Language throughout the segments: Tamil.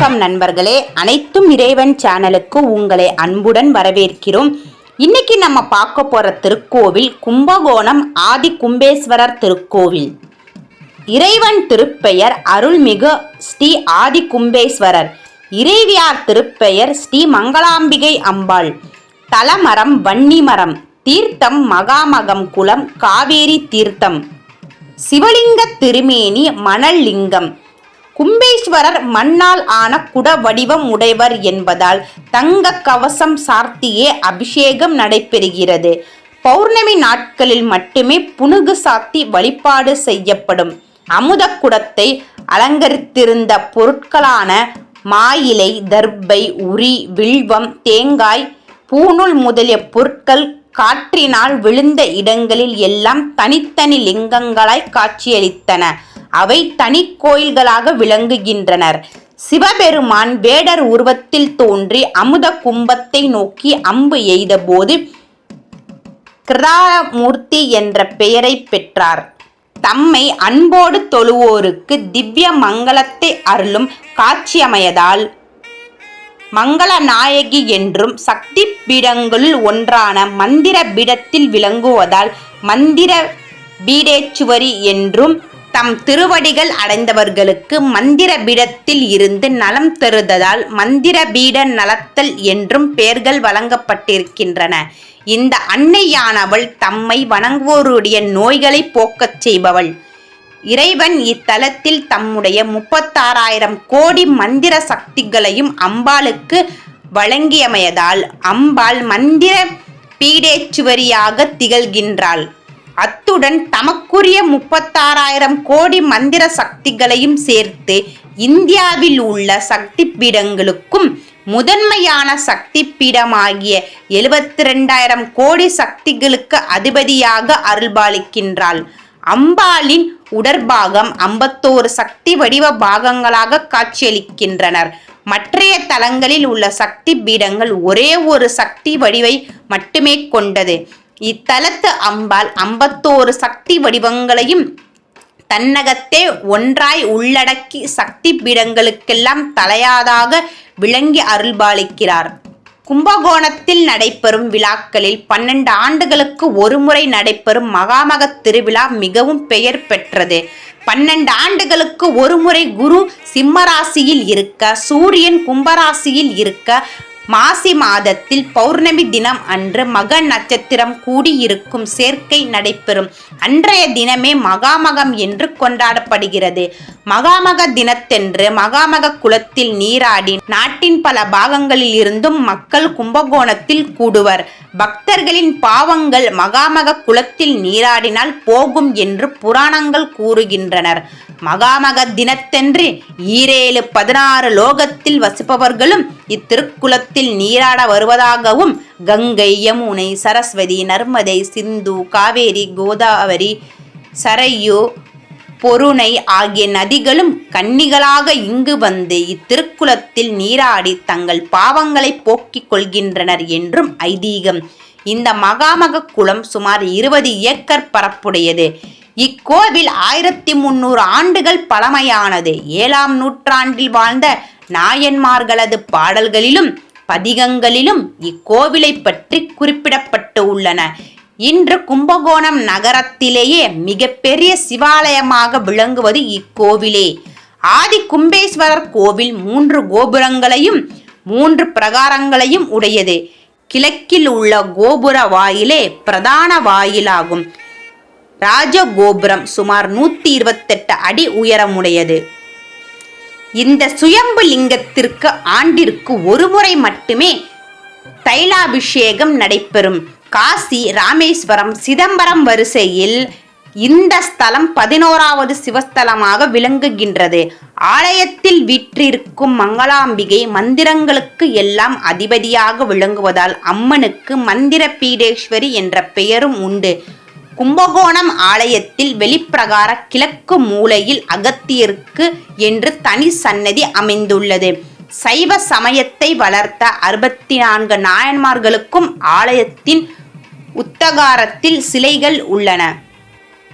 வணக்கம் நண்பர்களே. அனைத்தும் இறைவன் சேனலுக்கு உங்களை அன்புடன் வரவேற்கிறோம். இன்னைக்கு நம்ம பார்க்க போற திருக்கோவில் கும்பகோணம் ஆதி கும்பேஸ்வரர் திருக்கோவில். இறைவன் திருப்பெயர் அருள்மிகு ஸ்ரீ ஆதி கும்பேஸ்வரர். இறைவியார் திருப்பெயர் ஸ்ரீ மங்களாம்பிகை அம்பாள். தலமரம் வன்னிமரம் தீர்த்தம் மகாமகம் குளம் காவேரி தீர்த்தம். சிவலிங்க திருமேனி மணல் லிங்கம் கும்பேஸ்வரர் மண்ணால் ஆன குட வடிவம் உடையவர் என்பதால் தங்க கவசம் சார்த்தியே அபிஷேகம் நடைபெறுகிறது. பௌர்ணமி நாட்களில் மட்டுமே புனுகு சாத்தி வழிபாடு செய்யப்படும். அமுத குடத்தை அலங்கரித்திருந்த பொருட்களான மாயிலை தர்பை உரி வில்வம் தேங்காய் பூநூல் முதலிய பொருட்கள் காற்றினால் விழுந்த இடங்களில் எல்லாம் தனித்தனி லிங்கங்களாய் காட்சியளித்தன. அவை தனி கோயில்களாக விளங்குகின்றனர். சிவபெருமான் வேடர் உருவத்தில் தோன்றி அமுத கும்பத்தை நோக்கி அம்பு எய்தபோது கிருதாமூர்த்தி என்ற பெயரை பெற்றார். தம்மை அன்போடு தொழுவோருக்கு திவ்ய மங்களத்தை அருளும் காட்சியமையதால் மங்கள நாயகி என்றும் சக்தி பீடங்களுள் ஒன்றான மந்திர பீடத்தில் விளங்குவதால் மந்திர பீடேச்சுவரி என்றும் தம் திருவடிகள் அடைந்தவர்களுக்கு மந்திர பீடத்தில் இருந்து நலம் தருததால் மந்திர பீட நலத்தல் என்றும் பெயர்கள் வழங்கப்பட்டிருக்கின்றன. இந்த அன்னையானவள் தம்மை வணங்குவோருடைய நோய்களை போக்கச் செய்பவள். இறைவன் இத்தலத்தில் தம்முடைய முப்பத்தாறாயிரம் கோடி மந்திர சக்திகளையும் அம்பாளுக்கு வழங்கியமையதால் அம்பாள் மந்திர பீடேச்சுவரியாக திகழ்கின்றாள். அத்துடன் தமக்குரிய முப்பத்தாறாயிரம் கோடி மந்திர சக்திகளையும் சேர்த்து இந்தியாவில் உள்ள சக்தி பீடங்களுக்கும் முதன்மையான சக்தி பீடமாகிய எழுபத்தி ரெண்டாயிரம் கோடி சக்திகளுக்கு அதிபதியாக அருள்பாலிக்கின்றாள். அம்பாளின் உடற்பாகம் ஐம்பத்தோரு சக்தி வடிவ பாகங்களாக காட்சியளிக்கின்றனர். மற்றைய தலங்களில் உள்ள சக்தி பீடங்கள் ஒரே ஒரு சக்தி வடிவை மட்டுமே கொண்டது. இத்தலத்து அம்பாள் ஐம்பத்தோரு சக்தி வடிவங்களையும் தன்னகத்தே ஒன்றாய் உள்ளடக்கி சக்தி பீடங்களுக்கெல்லாம் தலையாதாக விளங்கி அருள்பாலிக்கிறார். கும்பகோணத்தில் நடைபெறும் விழாக்களில் பன்னெண்டு ஆண்டுகளுக்கு ஒருமுறை நடைபெறும் மகாமக திருவிழா மிகவும் பெயர் பெற்றது. பன்னெண்டு ஆண்டுகளுக்கு ஒருமுறை குரு சிம்மராசியில் இருக்க சூரியன் கும்பராசியில் இருக்க மாசி மாதத்தில் பௌர்ணமி தினம் அன்று மக நட்சத்திரம் கூடியிருக்கும் சேர்க்கை நடைபெறும். அன்றைய தினமே மகாமகம் என்று கொண்டாடப்படுகிறது. மகாமக தினத்தென்று மகாமக குளத்தில் நீராடி நாட்டின் பல பாகங்களில் இருந்தும் மக்கள் கும்பகோணத்தில் கூடுவர். பக்தர்களின் பாவங்கள் மகாமக குளத்தில் நீராடினால் போகும் என்று புராணங்கள் கூறுகின்றனர். மகாமக தினத்தென்று ஈரேழு பதினாறு லோகத்தில் வசிப்பவர்களும் இத்திருக்குளத்தில் நீராட வருவதாகவும் கங்கை யமுனை சரஸ்வதி நர்மதை சிந்து காவேரி கோதாவரி சரையு பொருணை ஆகிய நதிகளும் கன்னிகளாக இங்கு வந்து இத்திருக்குளத்தில் நீராடி தங்கள் பாவங்களை போக்கிக் கொள்கின்றனர் என்றும் ஐதீகம். இந்த மகாமக குளம் சுமார் இருபது ஏக்கர் பரப்புடையது. இக்கோவில் ஆயிரத்தி முன்னூறு ஆண்டுகள் பழமையானது. ஏழாம் நூற்றாண்டில் வாழ்ந்த நாயன்மார்களது பாடல்களிலும் பதிகங்களிலும் இக்கோவிலை பற்றி குறிப்பிடப்பட்டு உள்ளன. இன்று கும்பகோணம் நகரத்திலேயே மிகப்பெரிய சிவாலயமாக விளங்குவது இக்கோவிலே. ஆதி கும்பேஸ்வரர் கோவில் மூன்று கோபுரங்களையும் மூன்று பிரகாரங்களையும் உடையது. கிழக்கில் உள்ள கோபுர வாயிலே பிரதான வாயிலாகும். ராஜகோபுரம் சுமார் நூத்தி இருபத்தெட்டு அடி உயரமுடையது. இந்த சுயம்பு லிங்கத்திற்கு ஆண்டிற்கு ஒருமுறை மட்டுமே தைலாபிஷேகம் நடைபெறும். காசி ராமேஸ்வரம் சிதம்பரம் வரிசையில் இந்த ஸ்தலம் பதினோராவது சிவஸ்தலமாக விளங்குகின்றது. ஆலயத்தில் வீற்றிருக்கும் மங்களாம்பிகை மந்திரங்களுக்கு எல்லாம் அதிபதியாக விளங்குவதால் அம்மனுக்கு மந்திர பீடேஸ்வரி என்ற பெயரும் உண்டு. கும்பகோணம் ஆலயத்தில் வெளிப்பிரகார கிழக்கு மூலையில் அகத்தியருக்கு என்று தனி சன்னதி அமைந்துள்ளது. சைவ சமயத்தை வளர்த்த அறுபத்தி நான்கு நாயன்மார்களுக்கும் ஆலயத்தின் உத்தகாரத்தில் சிலைகள் உள்ளன.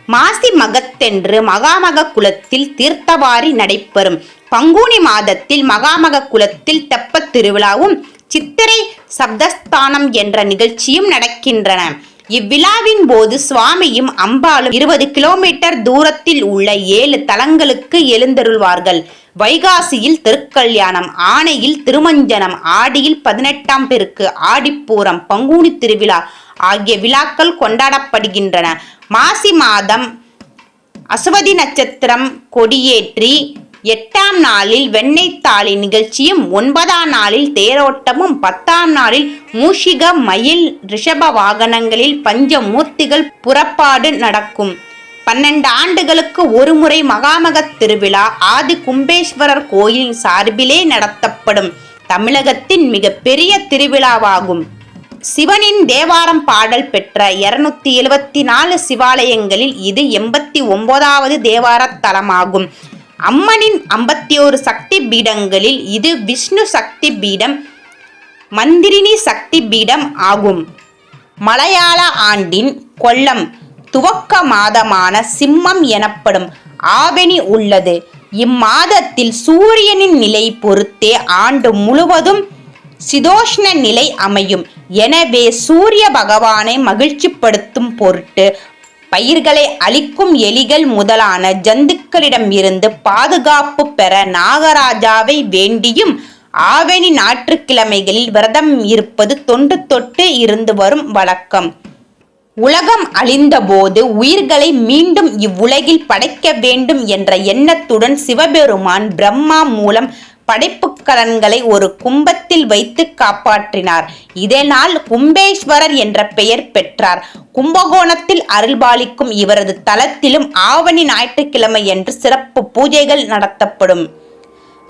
மாசி மகத்தென்று மகாமக குலத்தில் தீர்த்தவாரி நடைபெறும். பங்குனி மாதத்தில் மகாமக குலத்தில் தெப்பத் திருவிழாவும் சித்திரை சப்தஸ்தானம் என்ற நிகழ்ச்சியும் நடக்கின்றன. இவ்விழாவின் போது சுவாமியும் அம்பாளும் இருபது கிலோமீட்டர் தூரத்தில் உள்ள ஏழு தலங்களுக்கு எழுந்தருள்வார்கள். வைகாசியில் திருக்கல்யாணம் ஆனையில் திருமஞ்சனம் ஆடியில் பதினெட்டாம் பெருக்கு ஆடிப்பூரம் பங்குனி திருவிழா ஆகிய விழாக்கள் கொண்டாடப்படுகின்றன. மாசி மாதம் அசுவதி நட்சத்திரம் கொடியேற்றி எட்டாம் நாளில் வெண்ணெய் தாலி நிகழ்ச்சியும் ஒன்பதாம் நாளில் தேரோட்டமும் பத்தாம் நாளில் மூஷிக மயில் ரிஷப வாகனங்களில் பஞ்ச மூர்த்திகள் புறப்பாடு நடக்கும். பன்னெண்டு ஆண்டுகளுக்கு ஒருமுறை மகாமகத் திருவிழா ஆதி கும்பேஸ்வரர் கோயில் சார்பிலே நடத்தப்படும். தமிழகத்தின் மிகப்பெரிய திருவிழாவாகும். சிவனின் தேவாரம் பாடல் பெற்ற இருநூத்தி எழுபத்தி நாலு சிவாலயங்களில் இது எண்பத்தி ஒன்பதாவது தேவார தலமாகும். அம்மனின் ஐம்பத்தி ஒரு சக்தி பீடங்களில் இது விஷ்ணு சக்தி பீடம் மந்திரினி சக்தி பீடம் ஆகும். மலையாள ஆண்டின் கொல்லம் துவக்க மாதமான சிம்மம் எனப்படும் ஆவணி உள்ளது. இம்மாதத்தில் சூரியனின் நிலை பொறுத்தே ஆண்டு முழுவதும் சிதோஷ்ண நிலை அமையும். எனவே சூரிய பகவானை மகிழ்ச்சிப்படுத்தும் பொருட்டு பயிர்களை அழிக்கும் எலிகள் முதலான ஜந்துக்களிடம் இருந்து பாதுகாப்பு பெற நாகராஜாவை வேண்டியும் ஆவணி ஞாயிற்றுக்கிழமைகளில் விரதம் இருப்பது தொன்று தொட்டு இருந்து வரும் வழக்கம். உலகம் அழிந்தபோது உயிர்களை மீண்டும் இவ்வுலகில் படைக்க வேண்டும் என்ற எண்ணத்துடன் சிவபெருமான் பிரம்மா மூலம் படைப்புக்கலன்களை ஒரு கும்பத்தில் வைத்து காப்பாற்றினார். இதனால் கும்பேஸ்வரர் என்ற பெயர் பெற்றார். கும்பகோணத்தில் அருள்பாலிக்கும் இவரது தலத்திலும் ஆவணி ஞாயிற்றுக்கிழமை என்று சிறப்பு பூஜைகள் நடத்தப்படும்.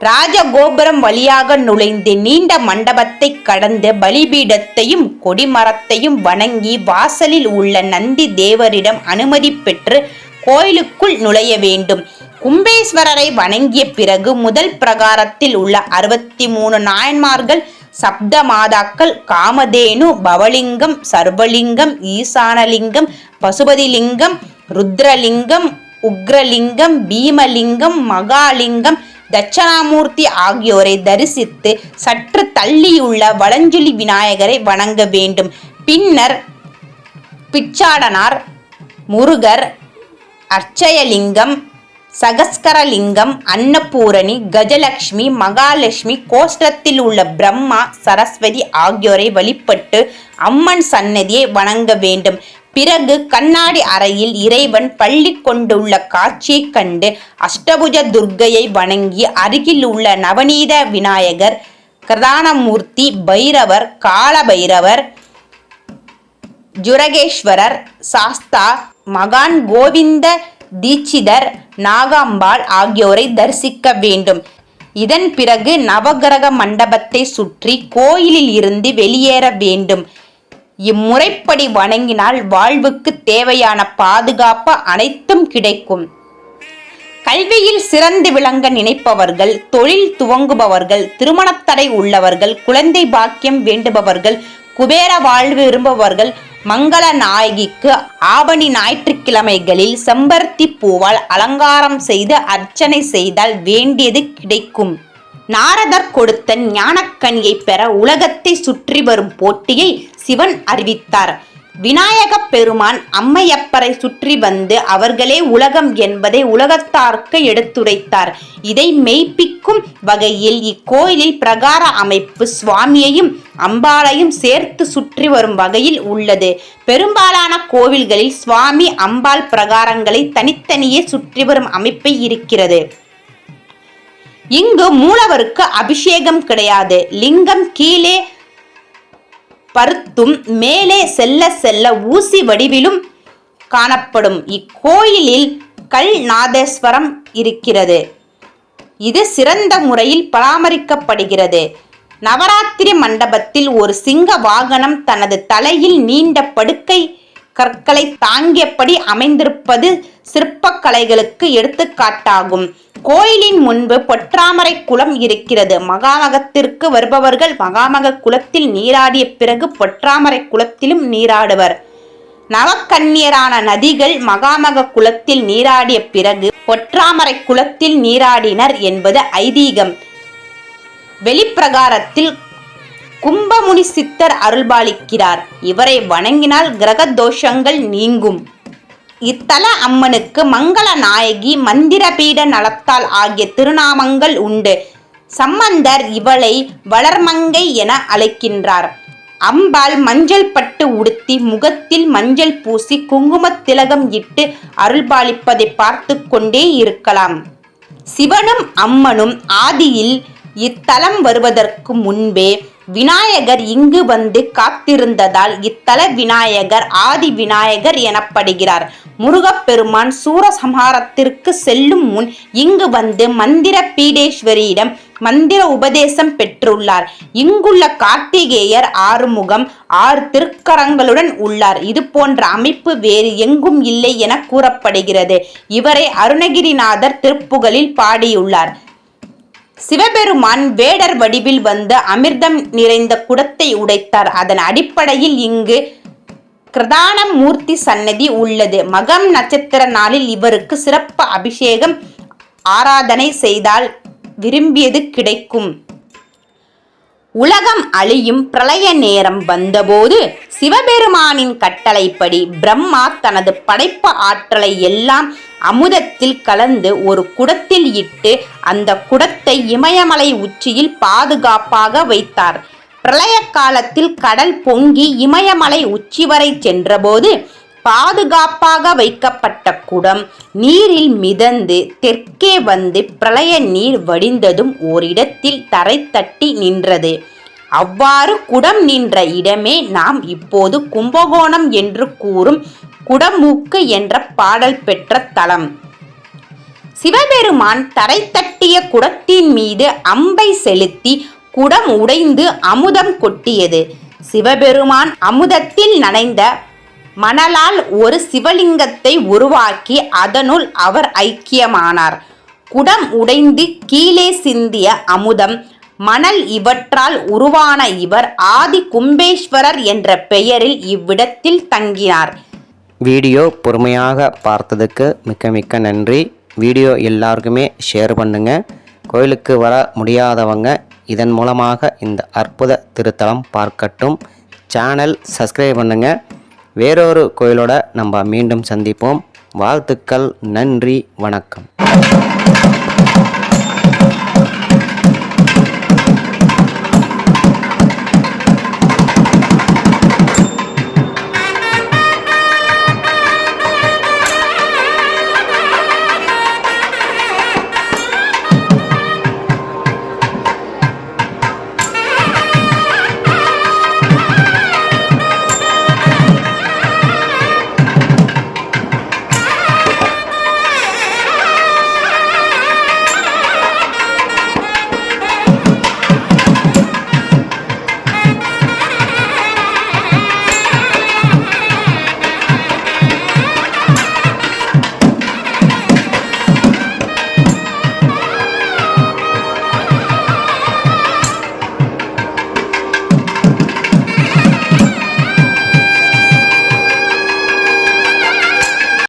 ராஜகோபுரம் வழியாக நுழைந்து நீண்ட மண்டபத்தை கடந்து பலிபீடத்தையும் கொடிமரத்தையும் வணங்கி வாசலில் உள்ள நந்தி தேவரிடம் அனுமதி பெற்று கோயிலுக்குள் நுழைய வேண்டும். கும்பேஸ்வரரை வணங்கிய பிறகு முதல் பிரகாரத்தில் உள்ள அறுபத்தி மூணு நாயன்மார்கள் சப்த மாதாக்கள் காமதேனு பவலிங்கம் சர்வலிங்கம் ஈசானலிங்கம் பசுபதிலிங்கம் ருத்ரலிங்கம் உக்ரலிங்கம் பீமலிங்கம் மகாலிங்கம் தட்சணாமூர்த்தி ஆகியோரை தரிசித்து சற்று தள்ளியுள்ள வளஞ்சொலி விநாயகரை வணங்க வேண்டும். பின்னர் பிச்சாடனார் முருகர் அர்ச்சயலிங்கம் சகஸ்கரலிங்கம் அன்னபூரணி கஜலக்ஷ்மி மகாலட்சுமி கோஷ்டத்தில் உள்ள பிரம்மா சரஸ்வதி ஆகியோரை வழிபட்டு அம்மன் சன்னதியை வணங்க வேண்டும். பிறகு கண்ணாடி அறையில் இறைவன் பள்ளி கொண்டுள்ள காட்சியை கண்டு அஷ்டபுஜ துர்க்கையை வணங்கி அருகில் உள்ள நவநீத விநாயகர் கிருதானமூர்த்தி பைரவர் கால பைரவர் ஜுரகேஸ்வரர் சாஸ்தா மகான் கோவிந்த தீட்சிதர் நாகாம்பாள் ஆகியோரை தரிசிக்க வேண்டும். இதன் பிறகு நவகிரக மண்டபத்தை சுற்றி கோயிலில் இருந்து வெளியேற வேண்டும். இம்முறைப்படி வணங்கினால் வாழ்வுக்கு தேவையான பாதுகாப்பு அனைத்தும் கிடைக்கும். கல்வியில் சிறந்து விளங்க நினைப்பவர்கள் தொழில் துவங்குபவர்கள் திருமணத்தடை உள்ளவர்கள் குழந்தை பாக்கியம் வேண்டுபவர்கள் குபேர வாழ்வு விரும்புபவர்கள் மங்கள நாயகிக்கு ஆவணி ஞாயிற்றுக்கிழமைகளில் செம்பருத்தி பூவால் அலங்காரம் செய்து அர்ச்சனை செய்தால் வேண்டியது கிடைக்கும். நாரதர் கொடுத்த ஞானக்கனியை பெற உலகத்தை சுற்றி வரும் போட்டியை சிவன் அறிவித்தார். விநாயகப் பெருமான் அம்மையப்பரை சுற்றி வந்து அவர்களே உலகம் என்பதை உலகத்தார்க்கு எடுத்துரைத்தார். இதை மெய்ப்பிக்கும் வகையில் இக்கோயிலில் பிரகார அமைப்பு சுவாமியையும் அம்பாளையும் சேர்த்து சுற்றி வரும் வகையில் உள்ளது. பெரும்பாலான கோவில்களில் சுவாமி அம்பாள் பிரகாரங்களை தனித்தனியே சுற்றி வரும் அமைப்பு இருக்கிறது. இங்கு மூலவருக்கு அபிஷேகம் கிடையாது. லிங்கம் கீழே பருத்தும் மேலே செல்ல செல்ல ஊசி வடிவிலும் காணப்படும். இக்கோயிலில் கல் நாதேஸ்வரம் இருக்கிறது. இது சிறந்த முறையில் பராமரிக்கப்படுகிறது. நவராத்திரி மண்டபத்தில் ஒரு சிங்க வாகனம் தனது தலையில் நீண்ட படுக்கை கற்களை தாங்கியபடி அமைந்திருப்பது சிற்பக்கலைகளுக்கு எடுத்துக்காட்டாகும். கோயிலின் முன்பு பொற்றாமரை குளம் இருக்கிறது. மகாமகத்திற்கு வருபவர்கள் மகாமக குளத்தில் நீராடிய பிறகு பொற்றாமரை குளத்திலும் நீராடுவர். நவக்கன்னியரான நதிகள் மகாமக குளத்தில் நீராடிய பிறகு பொற்றாமரை குளத்தில் நீராடினர் என்பது ஐதீகம். வெளிப்பிரகாரத்தில் கும்பமுனி சித்தர் அருள்பாலிக்கிறார். இவரை வணங்கினால் கிரக தோஷங்கள் நீங்கும். இத்தல அம்மனுக்கு மங்கள நாயகி மந்திரபீட நலத்தால் ஆகிய திருநாமங்கள் உண்டு. சம்பந்தர் இவளை வளர்மங்கை என அழைக்கின்றார். அம்பாள் மஞ்சள் பட்டு உடுத்தி முகத்தில் மஞ்சள் பூசி குங்குமத் திலகம் இட்டு அருள்பாலிப்பதை பார்த்து கொண்டே இருக்கலாம். சிவனும் அம்மனும் ஆதியில் இத்தலம் வருவதற்கு முன்பே விநாயகர் இங்கு வந்து காத்திருந்ததால் இத்தல விநாயகர் ஆதி விநாயகர் எனப்படுகிறார். முருகப்பெருமான் சூரசம்ஹாரத்திற்கு செல்லும் முன் இங்கு வந்து மந்திர பீடேஸ்வரியிடம் மந்திர உபதேசம் பெற்றுள்ளார். இங்குள்ள கார்த்திகேயர் ஆறுமுகம் ஆறு திருக்கரங்களுடன் உள்ளார். இது போன்ற அமைப்பு வேறு எங்கும் இல்லை என கூறப்படுகிறது. இவரை அருணகிரிநாதர் திருப்புகழில் பாடியுள்ளார். சிவபெருமான் வேடர் வடிவில் வந்து அமிர்தம் நிறைந்த குடத்தை உடைத்தார். அதன் அடிப்படையில் இங்கு கிரதான மூர்த்தி சன்னதி உள்ளது. மகம் நட்சத்திர நாளில் இவருக்கு சிறப்பு அபிஷேகம் ஆராதனை செய்தால் விரும்பியது கிடைக்கும். உலகம் அழியும் பிரளய நேரம் வந்தபோது சிவபெருமானின் கட்டளைப்படி பிரம்மா தனது படைப்பு ஆற்றலை எல்லாம் அமுதத்தில் கலந்து ஒரு குடத்தில் இட்டு அந்த குடத்தை இமயமலை உச்சியில் பாதுகாப்பாக வைத்தார். பிரளய காலத்தில் கடல் பொங்கி இமயமலை உச்சி வரை சென்றபோது பாதுகாப்பாக வைக்கப்பட்ட குடம் நீரில் மிதந்து தெற்கே வந்து பிரளய நீர் வடிந்ததும் ஓரிடத்தில் தரை தட்டி நின்றது. அவ்வாறு குடம் நின்ற இடமே நாம் இப்போது கும்பகோணம் என்று கூறும் குடமூக்கு என்ற பாடல் பெற்ற தலம். சிவபெருமான் தரை தட்டிய குடத்தின் மீது அம்பை செலுத்தி குடம் உடைந்து அமுதம் கொட்டியது. சிவபெருமான் அமுதத்தில் நனைந்த மணலால் ஒரு சிவலிங்கத்தை உருவாக்கி அதனுள் அவர் ஐக்கியமானார். குடம் உடைந்து கீழே சிந்திய அமுதம் மணல் இவற்றால் உருவான இவர் ஆதி கும்பேஸ்வரர் என்ற பெயரில் இவ்விடத்தில் தங்கினார். வீடியோ பொறுமையாக பார்த்ததுக்கு மிக்க மிக்க நன்றி. வீடியோ எல்லாருக்குமே ஷேர் பண்ணுங்கள் கோயிலுக்கு வர முடியாதவங்க இதன் மூலமாக இந்த அற்புத திருத்தலம் பார்க்கட்டும். சேனல் சப்ஸ்கிரைப் பண்ணுங்கள் வேறொரு கோயிலோட நம்ம மீண்டும் சந்திப்போம். வாழ்த்துக்கள் நன்றி வணக்கம்.